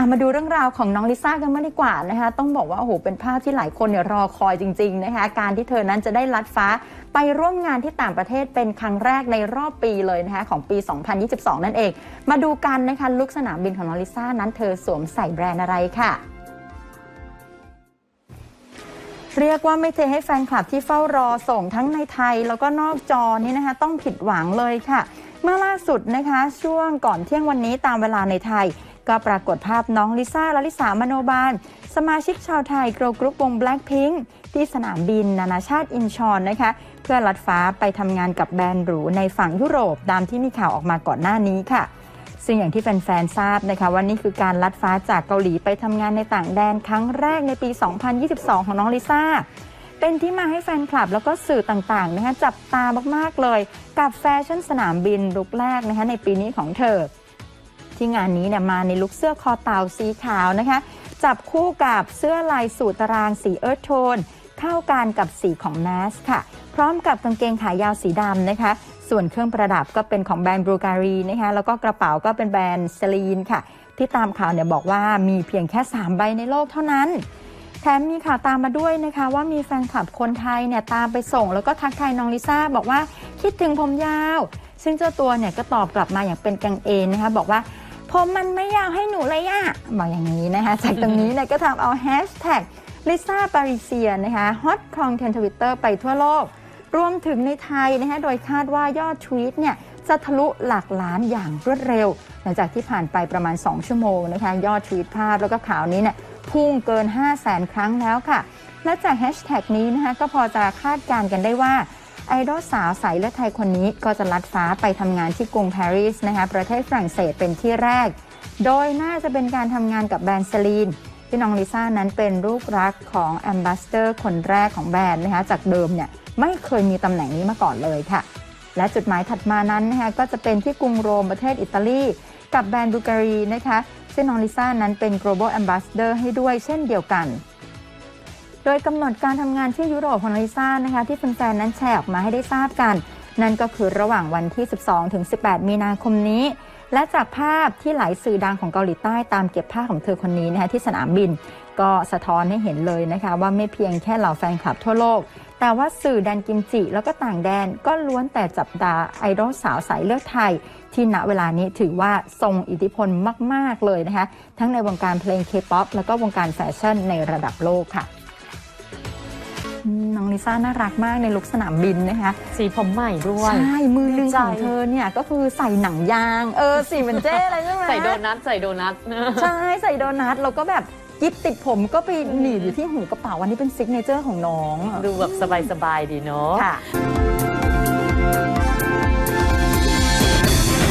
อะมาดูเรื่องราวของน้องลิซ่ากันมางดีกว่านะคะ ต้องบอกว่าโอ้โหเป็นภาพที่หลายคนเนี่ยรอคอยจริง ๆ นะคะ การที่เธอนั้นจะได้ลัดฟ้าไปร่วมงานที่ต่างประเทศเป็นครั้งแรกในรอบปีเลยนะคะ ของปี 2022 นั่นเอง มาดูกันนะคะลุกสนามบินของน้องลิซ่านั้นเธอสวมใส่แบรนด์อะไรค่ะเรียกว่าไม่เทให้แฟนคลับที่เฝ้ารอส่งทั้งในไทย แล้วก็นอกจอนี่นะคะ ต้องผิดหวังเลยค่ะ เมื่อล่าสุดนะคะ ช่วงก่อนเที่ยงวันนี้ตามเวลาในไทย ก็ปรากฏภาพน้องลิซ่าและลิสามโนบาล สมาชิกชาวไทยเกรลกรุ๊ปวง Blackpink ที่สนามบินนานาชาติอินชอนนะคะ เพื่อลัดฟ้าไปทำงานกับแบรนด์หรูในฝั่งยุโรปตามที่มีข่าวออกมาก่อนหน้านี้ค่ะซึ่งอย่างที่แฟนๆ ทราบนะคะว่านี่คือการลัดฟ้าจากเกาหลีไปทำงานในต่างแดนครั้งแรกในปี 2022 ของน้องลิซ่า เป็นที่มาให้แฟนคลับแล้วก็สื่อต่างๆนะคะจับตามากๆเลย กับแฟชั่นสนามบินลุกแรกนะคะในปีนี้ของเธอ ที่งานนี้เนี่ยมาในลุคเสื้อคอเต่าสีขาวนะคะ จับคู่กับเสื้อลายสูตรตารางสีเอิร์ธโทน เข้ากันกับสีของแมสค่ะ พร้อมกับกางเกงขายาวสีดำนะคะ ส่วนเครื่องประดับก็เป็นของแบรนด์บรูการีนะคะแล้วก็กระเป๋าก็เป็นแบรนด์เซลีนค่ะ ที่ตามข่าวเนี่ยบอกว่ามีเพียงแค่ 3 ใบในโลกเท่านั้นแถมมีข่าวตามมาด้วยนะคะ ว่ามีแฟนคลับคนไทยเนี่ยตามไปส่ง แล้วก็ทักทายน้องลิซ่าบอกว่าคิดถึงผมยาว ซึ่งเจ้าตัวเนี่ยก็ตอบกลับมาอย่างเป็นกันเองนะคะ บอกว่า ผมมันไม่ยาวให้หนูเลยอะบอกอย่างนี้นะคะจากตรงนี้เนี่ยก็ทำเอาแฮชแท็กลิซ่าปาริเซียนะคะฮอตคองเทนทวิตเตอร์ไปทั่วโลก รวมถึงในไทยนะคะโดยคาดว่ายอดทวีตเนี่ยจะทะลุหลักล้านอย่างรวดเร็ว หลังจากที่ผ่านไปประมาณ 2 ชั่วโมงนะคะยอดทวีตภาพแล้วก็ข่าวนี้เนี่ยพุ่งเกิน 5 0 0แสนครั้งแล้วค่ะ และจากแฮชแท็กนี้นะคะก็พอจะคาดการณ์กันได้ว่า ไอดอลสาวใสเลือดไทยคนนี้ก็จะลัดฟ้าไปทำงานที่กรุงปารีสนะคะประเทศฝรั่งเศสเป็นที่แรก โดยน่าจะเป็นการทำงานกับแบรนด์เซลีนที่น้องลิซ่านั้นเป็นลูกรักของแอมบาสเตอร์คนแรกของแบรนด์นะคะจากเดิมเนี่ยไม่เคยมีตำแหน่งนี้มาก่อนเลยค่ะ และจุดหมายถัดมานั้นนะคะก็จะเป็นที่กรุงโรมประเทศอิตาลีกับแบรนด์บูการีนะคะซึ่งน้องลิซ่านั้นเป็น global ambassador ให้ด้วยเช่นเดียวกัน โดยกำหนดการทำงานที่ยุโรปของลิซ่านะคะที่แฟนๆนั้นแชร์ออกมาให้ได้ทราบกัน นั่นก็คือระหว่างวันที่ 12 ถึง 18 มีนาคมนี้ และจากภาพที่หลายสื่อดังของเกาหลีใต้ตามเก็บภาพของเธอคนนี้นะคะที่สนามบิน ก็สะท้อนให้เห็นเลยนะคะว่าไม่เพียงแค่เหล่าแฟนคลับทั่วโลก แต่ว่าสื่อแดนกิมจิแล้วก็ต่างแดนก็ล้วนแต่จับตาไอดอลสาวสายเลือดไทยที่ณเวลานี้ถือว่าทรงอิทธิพลมาก ๆ เลยนะคะ ทั้งในวงการเพลงเคป๊อปแล้วก็วงการแฟชั่นในระดับโลกค่ะ น้องลิซ่าน่ารักมากในลุคสนามบินนะคะ สีผมใหม่ด้วย ใช่ มือหนึงดีใจ ของเธอเนี่ยก็คือใส่หนังยาง เออ สีเหมือนเจ้เลยใช่ไหมใส่โดนัทใส่โดนัทใช่ใส่โดนัทแล้วก็แบบกิ๊บติดผมก็ไปหนีบอยู่ที่หูกระเป๋าวันนี้เป็นซิกเนเจอร์ของน้องดูแบบสบายๆดีเนาะ ค่ะ